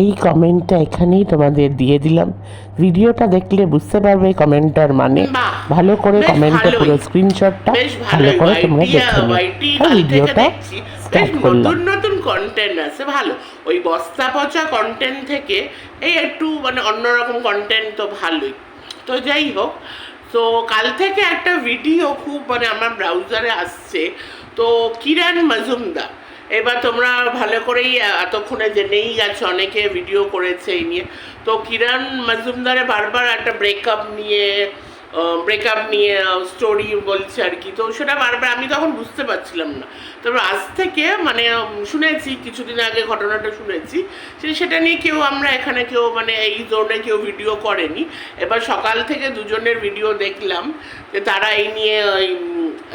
এই কমেন্টটা এখানেই তোমাদের দিয়ে দিলাম। ভিডিওটা দেখলে বুঝতে পারবে কমেন্টটার মানে। ভালো করে বেশ কমেন্টের পুরো স্ক্রিনশটটা ভালো করে তোমরা দেখে নিও। থেকে ভিডিওটা স্টার্ট করলাম নতুন নতুন কন্টেন্ট আছে ভালো। ওই বস্তা পচা কন্টেন্ট থেকে এই একটু মানে অন্যরকম কন্টেন্ট তো ভালোই। তো যাই হোক তো কাল থেকে একটা ভিডিও খুব মানে আমার ব্রাউজারে আসছে। তো কিরণ মজুমদার। এবার তোমরা ভালো করেই এতক্ষণে জেনেই গেছো, অনেকে ভিডিও করেছে এই নিয়ে। তো কিরণ মজুমদারে বারবার একটা ব্রেকআপ নিয়ে ব্রেকআপ নিয়ে স্টোরি বলছে আর কি। তো সেটা বারবার আমি তখন বুঝতে পারছিলাম না। তারপর আজ থেকে মানে শুনেছি কিছুদিন আগে ঘটনাটা শুনেছি সেটা নিয়ে কেউ আমরা এখানে কেউ মানে এই জোনে কেউ ভিডিও করেনি। এবার সকাল থেকে দুজনের ভিডিও দেখলাম যে তারা এই নিয়ে ওই,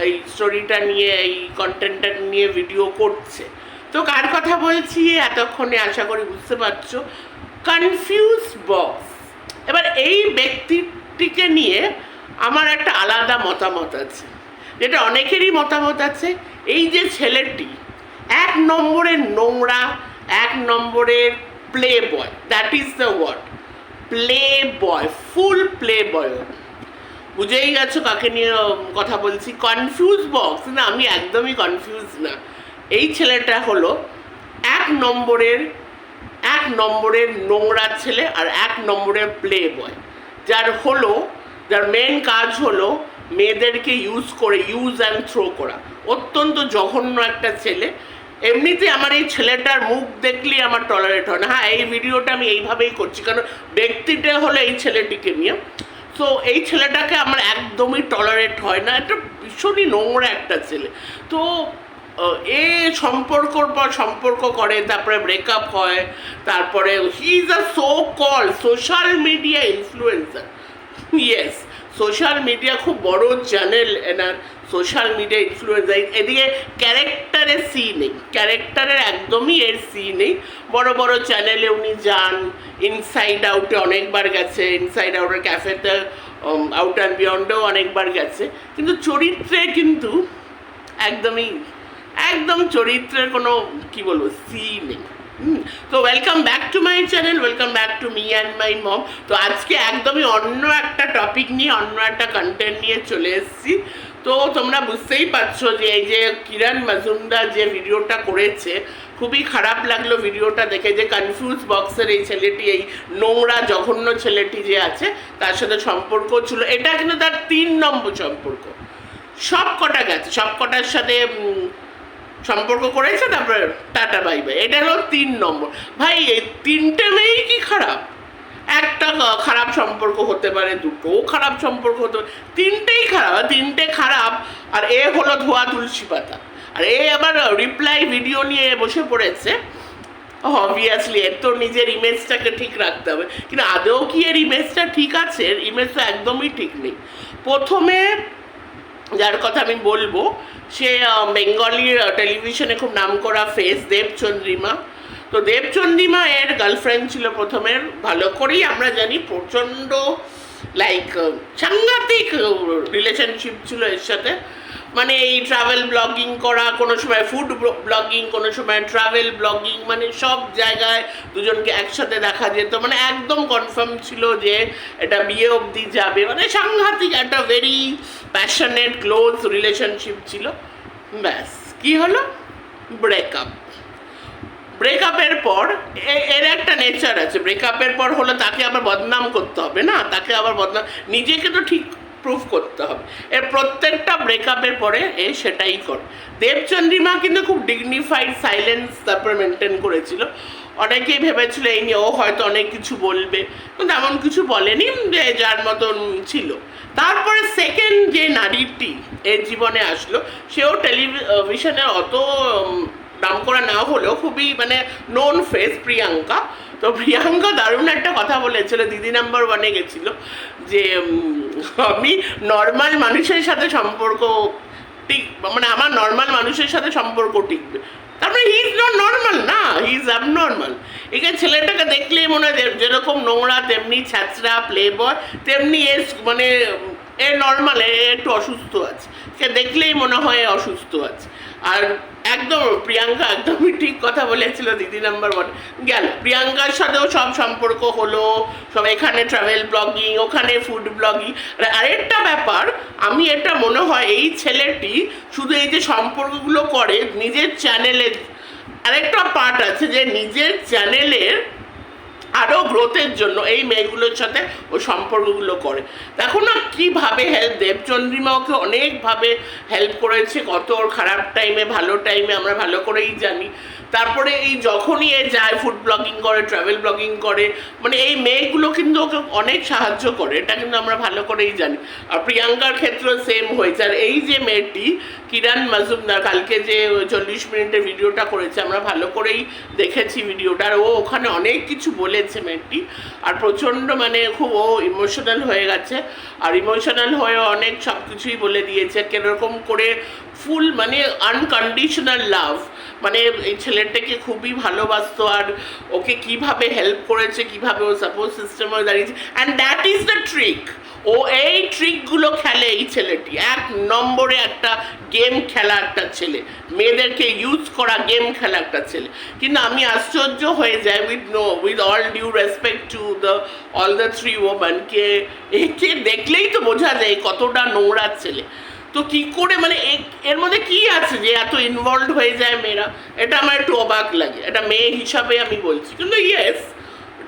এই স্টোরিটা নিয়ে এই কন্টেন্টটা নিয়ে ভিডিও করছে। তো কার কথা বলছি? এতক্ষণে আশা করি বুঝতে পারছ। কনফিউজ বক্স এবার এই ব্যক্তিটিকে নিয়ে আমার একটা আলাদা মতামত আছে। যেটা অনেকেরই মতামত আছে, এই যে ছেলেটি, এক নম্বরের নোংরা, এক নম্বরের playboy that is the word playboy full playboy বুঝেই গেছো কাকে নিয়ে কথা বলছি? কনফিউজ বক্স না, আমি একদমই কনফিউজ না। এই ছেলেটা হলো এক নম্বরের এক নম্বরের নোংরা ছেলে আর এক নম্বরের প্লে বয় যার হলো, যার মেন কাজ হলো মেয়েদেরকে ইউজ করে ইউজ অ্যান্ড থ্রো করা। অত্যন্ত জঘন্য একটা ছেলে। এমনিতে আমার এই ছেলেটার মুখ দেখলেই আমার টলারেট হয় না। হ্যাঁ এই ভিডিওটা আমি এইভাবেই করছি, কারণ ব্যক্তিটা হলো এই ছেলেটিকে নিয়ে। তো এই ছেলেটাকে আমার একদমই টলারেট হয় না। একটা ভীষণই নোংরা একটা ছেলে। তো এ সম্পর্কর পর সম্পর্ক করে, তারপরে ব্রেকআপ হয়, তারপরে he is a so call social media influencer yes social media খুব বড় চ্যানেল এনার সোশ্যাল মিডিয়া ইনফ্লুয়েন্সার এদিকে ক্যারেক্টারের সি নেই ক্যারেক্টারের একদমই এর সি নেই। বড় বড় চ্যানেলে উনি যান ইনসাইড আউটে অনেকবার গেছে ইনসাইড আউটের ক্যাফেতে আউট অ্যান্ড বিয়ন্ডেও অনেকবার গেছে। কিন্তু চরিত্রে কিন্তু একদমই একদম চরিত্রের কোনো, কি বলব সি নেই। তো welcome back to my channel welcome back to me and my mom তো আজকে একদমই অন্য একটা টপিক নিয়ে, অন্য একটা কন্টেন্ট নিয়ে চলে এসেছি। তো তোমরা বুঝতেই পারছ যে এই যে কিরণ মজুমদার যে ভিডিওটা করেছে, খুবই খারাপ লাগল ভিডিওটা দেখে যে কনফিউজ বক্সের এই ছেলেটি, এই নোংরা জঘন্য ছেলেটি যে আছে, তার সাথে সম্পর্ক ছিল। এটা কিন্তু তার তিন নম্বর সম্পর্ক। সব কটা গেছে সব কটার সাথে সম্পর্ক করেছে তারপরে টাটা বাই বাই এটা হলো তিন নম্বর। ভাই, এই তিনটে মেয়েই কি খারাপ? একটা খারাপ সম্পর্ক হতে পারে, দুটোও খারাপ সম্পর্ক হতে পারে। তিনটেই খারাপ, তিনটে খারাপ। আর এ হলো ধোয়া তুলসী পাতা। আর এ আবার রিপ্লাই ভিডিও নিয়ে বসে পড়েছে। অবভিয়াসলি এর তো নিজের ইমেজটাকে ঠিক রাখতে হবে। কিন্তু আদৌ কি এর ইমেজটা ঠিক আছে? এর ইমেজ তো একদমই ঠিক নেই। প্রথমে যার কথা আমি বলব, সে বেঙ্গলি টেলিভিশনে খুব নাম করা ফেস দেবচন্দ্রিমা তো দেবচন্দ্রিমা এর গার্লফ্রেন্ড ছিল প্রথমের ভালো করেই আমরা জানি, প্রচণ্ড লাইক সাংঘাতিক রিলেশনশিপ ছিল এর সাথে। মানে এই ট্রাভেল ব্লগিং করা, কোনো সময় ফুড ব্লগিং কোনো সময় ট্রাভেল ব্লগিং মানে সব জায়গায় দুজনকে একসাথে দেখা যেত। মানে একদম কনফার্ম ছিল যে এটা বিয়ে অবধি যাবে। মানে সাংঘাতিক একটা ভেরি প্যাশনেট ক্লোজ রিলেশনশিপ ছিল। ব্যাস, কি হলো? ব্রেকআপ ব্রেকআপের পর এর একটা নেচার আছে। ব্রেকআপের পর হলে তাকে আবার বদনাম করতে হবে, না? তাকে আবার বদনাম, নিজেকে তো ঠিক প্রুফ করতে হবে। এর প্রত্যেকটা ব্রেকআপের পরে এ সেটাই করে। দেবচন্দ্রিমা কিন্তু খুব ডিগনিফাইড সাইলেন্স তারপরে মেনটেন করেছিল। অনেকেই ভেবেছিল এই নিয়ে ও হয়তো অনেক কিছু বলবে, কিন্তু এমন কিছু বলেনি, যে যার মতন ছিল। তারপরে সেকেন্ড যে নারীটি এর জীবনে আসলো, সেও টেলিভিশনে অত নাম করা না হলেও খুবই মানে নোন ফেস প্রিয়াঙ্কা। তো প্রিয়াঙ্কা দারুণ একটা কথা বলেছিল, দিদি নাম্বার ওয়ানে গেছিল যে আমি নর্মাল মানুষের সাথে সম্পর্ক ঠিক মানে আমার নর্মাল মানুষের সাথে সম্পর্ক টিকবে। তারপরে হি ইজ নট নর্মাল না হি ইজ অ্যাবনর্মাল এখানে ছেলেটাকে দেখলেই মনে হয় যেরকম নোংরা, তেমনি ছ্যাচরা প্লে বয় তেমনি এর মানে এ নর্মাল এ একটু অসুস্থ আছে। সে দেখলেই মনে হয় এ অসুস্থ আছে। আর একদম প্রিয়াঙ্কা একদমই ঠিক কথা বলেছিল, দিদি নাম্বার ওয়ান গেল। প্রিয়াঙ্কার সাথেও সব সম্পর্ক হলো, সব এখানে ট্রাভেল ব্লগিং ওখানে ফুড ব্লগিং আর আরেকটা ব্যাপার, আমি এটা মনে হয় এই ছেলেটি শুধু এই যে সম্পর্কগুলো করে, নিজের চ্যানেলের আরেকটা পার্ট আছে যে নিজের চ্যানেলের আরও গ্রোথের জন্য এই মেয়েগুলোর সাথে ও সম্পর্কগুলো করে। দেখো না কীভাবে হেল্প দেবচন্দ্রিমা ওকে অনেকভাবে হেল্প করেছে, কত ওর খারাপ টাইমে ভালো টাইমে আমরা ভালো করেই জানি। তারপরে এই যখনই এ যায় ফুড ব্লগিং করে ট্রাভেল ব্লগিং করে মানে এই মেয়েগুলো কিন্তু ওকে অনেক সাহায্য করে, এটা কিন্তু আমরা ভালো করেই জানি। আর প্রিয়াঙ্কার ক্ষেত্রেও সেম হয়েছে। আর এই যে মেয়েটি, কিরান মাজুমদার, কালকে যে চল্লিশ মিনিটের ভিডিওটা করেছে, আমরা ভালো করেই দেখেছি ভিডিওটা। আর ও ওখানে অনেক কিছু বলেছে মেয়েটি। আর প্রচণ্ড মানে খুব ও ইমোশনাল হয়ে গেছে। আর ইমোশনাল হয়ে অনেক সব কিছুই বলে দিয়েছে। কীরকম করে ফুল মানে আনকন্ডিশনাল লাভ মানে এই ছেলেটাকে খুবই ভালোবাসতো আর ওকে কীভাবে হেল্প করেছে, কীভাবে ও সাপোর্ট সিস্টেম হয়ে দাঁড়িয়েছে। And that is the trick ও এই ট্রিকগুলো খেলে এই ছেলেটি। এক নম্বরে একটা গেম খেলা একটা ছেলে। মেয়েদেরকে ইউজ করা গেম খেলা একটা ছেলে। কিন্তু আমি আশ্চর্য হয়ে যাই with no with all due respect to the all the three ওম্যানকে একে দেখলেই তো বোঝা যায় কতটা নোংরা ছেলে। তো কি করে? মানে এর মধ্যে কি আছে যে এত ইনভলভ হয়ে যায় মেয়েরা? এটা আমার একটু অবাক লাগে। এটা মেয়ে হিসাবে আমি বলছি। কিন্তু ইয়েস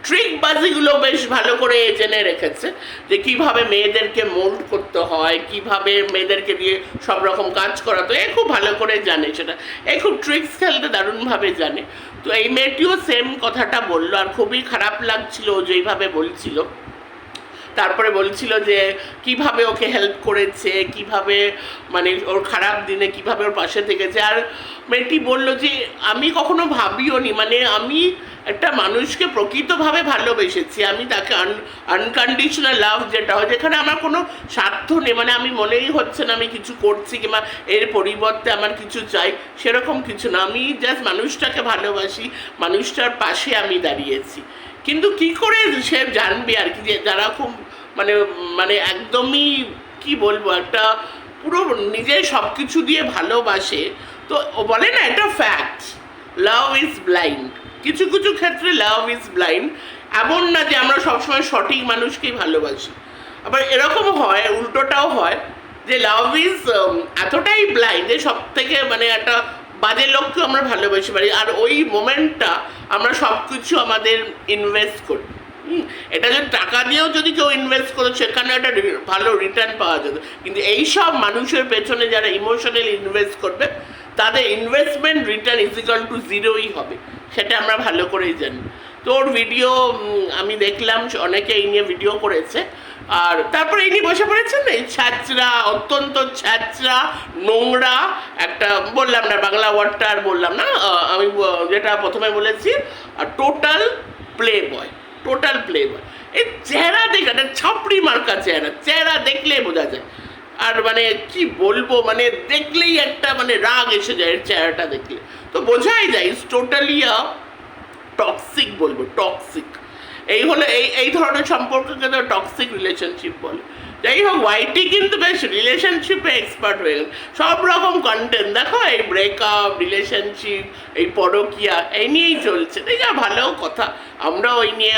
ট্রিক বাজিগুলো বেশ ভালো করে জেনে রেখেছে যে কীভাবে মেয়েদেরকে মোল্ড করতে হয়, কীভাবে মেয়েদেরকে দিয়ে সব রকম কাজ করাতে এ খুব ভালো করে জানে সেটা। এ খুব ট্রিক্স খেলতে দারুণভাবে জানে। তো এই মেয়েটিও সেম কথাটা বলল। আর খুবই খারাপ লাগছিল যেইভাবে বলছিল। তারপরে বলছিল যে কীভাবে ওকে হেল্প করেছে, কীভাবে মানে ওর খারাপ দিনে কীভাবে ওর পাশে থেকেছে। আর মেয়েটি বলল যে, আমি কখনো ভাবিও নি মানে আমি একটা মানুষকে প্রকৃতভাবে ভালোবেসেছি। আমি তাকে আন আনকন্ডিশনাল লাভ যেটা হয়, যেখানে আমার কোনো স্বার্থ নেই। মানে আমি মনেই হচ্ছে না আমি কিছু করছি কিংবা এর পরিবর্তে আমার কিছু চাই, সেরকম কিছু না। আমি জাস্ট মানুষটাকে ভালোবাসি, মানুষটার পাশে আমি দাঁড়িয়েছি। কিন্তু কি করে সে জানবে আর কি যে যারা খুব মানে মানে একদমই কি বলব, একটা পুরো নিজের সব কিছু দিয়ে ভালোবাসে। তো বলে না, এটা ফ্যাক্ট লাভ ইজ ব্লাইন্ড কিছু কিছু ক্ষেত্রে লাভ ইজ ব্লাইন্ড এমন না যে আমরা সবসময় সঠিক মানুষকেই ভালোবাসি। আবার এরকম হয়, উল্টোটাও হয় যে লাভ ইজ এতটাই ব্লাইন্ড যে সব থেকে মানে একটা বাজে লোককে আমরা ভালোবাসি পারি। আর ওই মোমেন্টটা আমরা সব কিছু আমাদের ইনভেস্ট করি। এটা যদি টাকা দিয়েও যদি কেউ ইনভেস্ট করো, সেখানে একটা ভালো রিটার্ন পাওয়া যেত কিন্তু এই সব মানুষের পেছনে যারা ইমোশনালি ইনভেস্ট করবে, তাদের ইনভেস্টমেন্ট রিটার্ন ইজিক্যাল টু জিরোই হবে। সেটা আমরা ভালো করেই জানি। তো ওর ভিডিও আমি দেখলাম, অনেকে এই নিয়ে ভিডিও করেছে। আর তারপরে এই নিয়ে বসে পড়েছেন না, এই ছ্যাচরা অত্যন্ত ছ্যাচরা নোংরা, একটা বললাম না, বাংলা ওয়ার্ডটা আর বললাম না আমি যেটা প্রথমে বলেছি total playboy total playboy এই চেহারা দেখে, একটা ছাপড়ি মার্কা চেহারা চেহারা দেখলে বোঝা যায়। আর মানে কি বলব মানে দেখলেই একটা মানে রাগ এসে যায় চেহারাটা দেখলে। তো বোঝাই যায় ইস টোটালি আ টক্সিক বলব টক্সিক এই হলো এই এই ধরনের সম্পর্ককে তো টক্সিক রিলেশনশিপ বলে। যাই হোক ওয়াইটি কিন্তু বেশ রিলেশনশিপে এক্সপার্ট হয়ে গেল। সব রকম কন্টেন্ট দেখো এই ব্রেকআপ রিলেশনশিপ এই পরকিয়া, এই নিয়েই চলছে। এই যা ভালো কথা। আমরা ওই নিয়ে,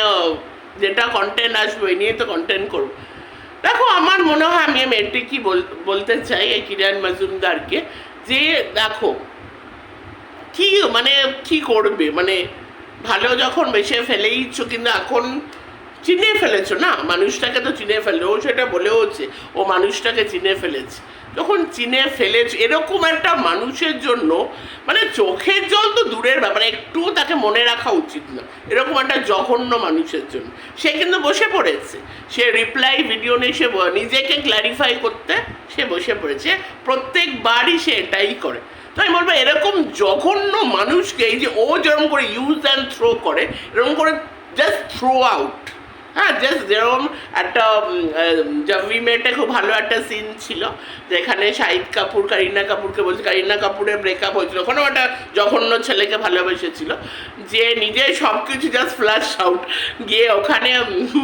যেটা কন্টেন্ট আসবে, ওই নিয়ে তো কন্টেন্ট করব। দেখো, আমার মনে হয় আমি মেয়েটি কি বল- বলতে চাই এই কিরান মজুমদারকে, যে দেখো, কি মানে কি করবে? মানে ভালো যখন বেসে ফেলেইছো কিন্তু এখন চিনে ফেলেছো না? মানুষটাকে তো চিনে ফেলে ও সেটা বলেওছে, ও মানুষটাকে চিনে ফেলেছে। যখন চিনে ফেলেছে, এরকম একটা মানুষের জন্য মানে চোখের জল তো দূরের ব্যাপার একটু তাকে মনে রাখা উচিত না। এরকম একটা জঘন্য মানুষের জন্য। সে কিন্তু বসে পড়েছে। সে রিপ্লাই ভিডিও নিয়ে সে নিজেকে ক্ল্যারিফাই করতে সে বসে পড়েছে। প্রত্যেকবারই সে এটাই করে। আমি বলব, এরকম জঘন্য মানুষকে এই যে ও যেরকম করে ইউজ অ্যান্ড থ্রো করে, এরকম করে জাস্ট থ্রো আউট হ্যাঁ জাস্ট যেরকম একটা জবি মেয়েটা খুব ভালো একটা সিন ছিল, যেখানে শাহিদ কাপুর, কারিনা কাপুরকে বলছে, কারিনা কাপুরের ব্রেকআপ হয়েছিল। ওখানেও একটা জঘন্য ছেলেকে ভালোবেসেছিল, যে নিজে সব কিছু জাস্ট ফ্ল্যাশ আউট গিয়ে ওখানে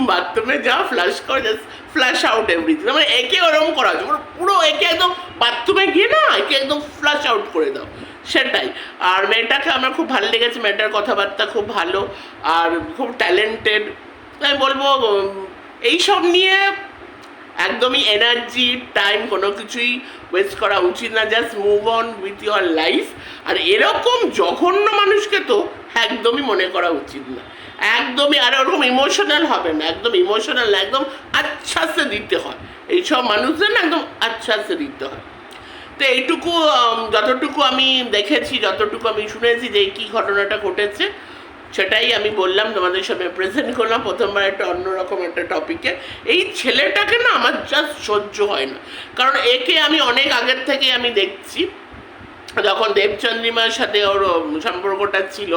বাথরুমে যা ফ্ল্যাশ করে জাস্ট ফ্ল্যাশ আউট এভরিথিং মানে একে ওরকম করা হচ্ছে মানে পুরো একে একদম বাথরুমে গিয়ে না, একে একদম ফ্ল্যাশ আউট করে দাও। সেটাই। আর মেয়েটাকে আমার খুব ভালো লেগেছে, মেয়েটার কথাবার্তা খুব ভালো, আর খুব ট্যালেন্টেড তাই বলব এইসব নিয়ে একদমই এনার্জি টাইম কোনো কিছুই ওয়েস্ট করা উচিত না just move on with your life আর এরকম জঘন্য মানুষকে তো একদমই মনে করা উচিত না। একদমই, আর ওরকম ইমোশনাল হবে না, একদম ইমোশনাল না, একদম আচ্ছাসে দিতে হয়। এইসব মানুষদের না একদম আচ্ছাসে দিতে হয়। তো এইটুকু যতটুকু আমি দেখেছি, যতটুকু আমি শুনেছি যে কী ঘটনাটা ঘটেছে সেটাই আমি বললাম, তোমাদের সামনে প্রেজেন্ট করলাম। প্রথমবার একটা অন্যরকম একটা টপিকে এই ছেলেটাকে না আমার জাস্ট সহ্য হয় না। কারণ একে আমি অনেক আগের থেকে আমি দেখছি। যখন দেবচন্দ্রিমার সাথে ওর সম্পর্কটা ছিল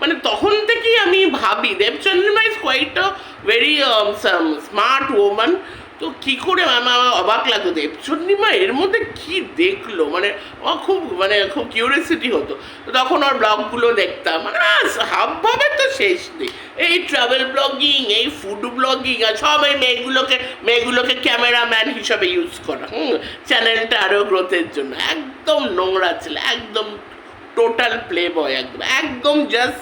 মানে তখন থেকেই আমি ভাবি, Debchandrima is quite a very smart woman তো কী করে আমার অবাক লাগতো দেবচন্দ্রিমা এর মধ্যে কি দেখল? মানে আমার খুব মানে খুব কিউরিয়াসিটি হতো। তখন ওর ব্লগগুলো দেখতাম। মানে হাবভাবে তো শেষ নেই। এই ট্রাভেল ব্লগিং এই ফুড ব্লগিং আর সব এই মেয়েগুলোকে মেয়েগুলোকে ক্যামেরাম্যান হিসাবে ইউজ করা। হুম চ্যানেলটা আরও গ্রোথের জন্য। একদম নোংরা ছিল, একদম টোটাল প্লে বয় একদম একদম জাস্ট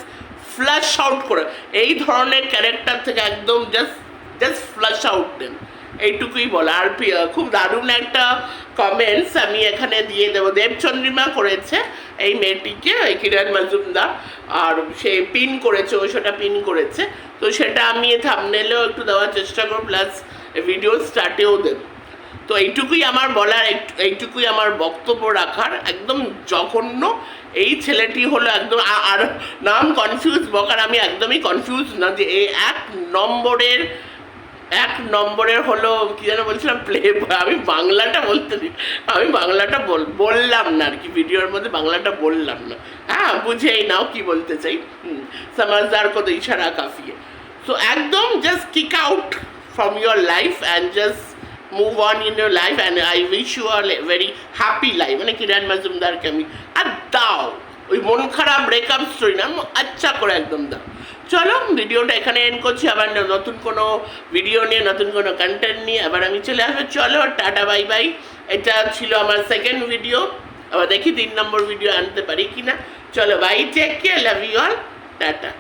ফ্ল্যাশ আউট করে। এই ধরনের ক্যারেক্টার থেকে একদম জাস্ট জাস্ট ফ্ল্যাশ আউট দেন। এইটুকুই বলা আর খুব দারুণ একটা কমেন্টস আমি এখানে দিয়ে দেবো। দেবচন্দ্রিমা করেছে এই মেয়েটিকে কিরণ মজুমদার। আর সে পিন করেছে, ও সেটা পিন করেছে। তো সেটা আমি থামনেলেও একটু দেওয়ার চেষ্টা করব প্লাস ভিডিও স্টার্টেও দেব। তো এইটুকুই আমার বলার এইটুকুই আমার বক্তব্য রাখার। একদম জঘন্য। এই ছেলেটি হলো একদম আর নাম কনফিউজ বকার, আমি একদমই কনফিউজ না যে এই এক নম্বরের এক নম্বরের হলো, কি যেন বলছিলাম প্লে আমি বাংলাটা বলতে আমি বাংলাটা বল, বললাম না আর কি, ভিডিওর মধ্যে বাংলাটা বললাম না। হ্যাঁ বুঝেই নাও কি বলতে চাই। সমাজদার কত ইশারা কাফিয়ে। সো একদম just kick out from your life and just move on in your life and I wish you are very happy life মানে কিরণ মজুমদারকে আমি। আর দাও, ওই মন খারাপ ব্রেকআপ স্টোরি না আচ্ছা করে একদম দাও। চলো, ভিডিওটা এখানে এন্ড করছি। আবার নতুন কোনো ভিডিও নিয়ে, নতুন কোনো কন্টেন্ট নিয়ে আবার আমি চলে আসব। চলো, টাটা বাই বাই এটা ছিল আমার সেকেন্ড ভিডিও আবার দেখি তিন নম্বর ভিডিও আনতে পারি কি না চলো bye take care love you all tata.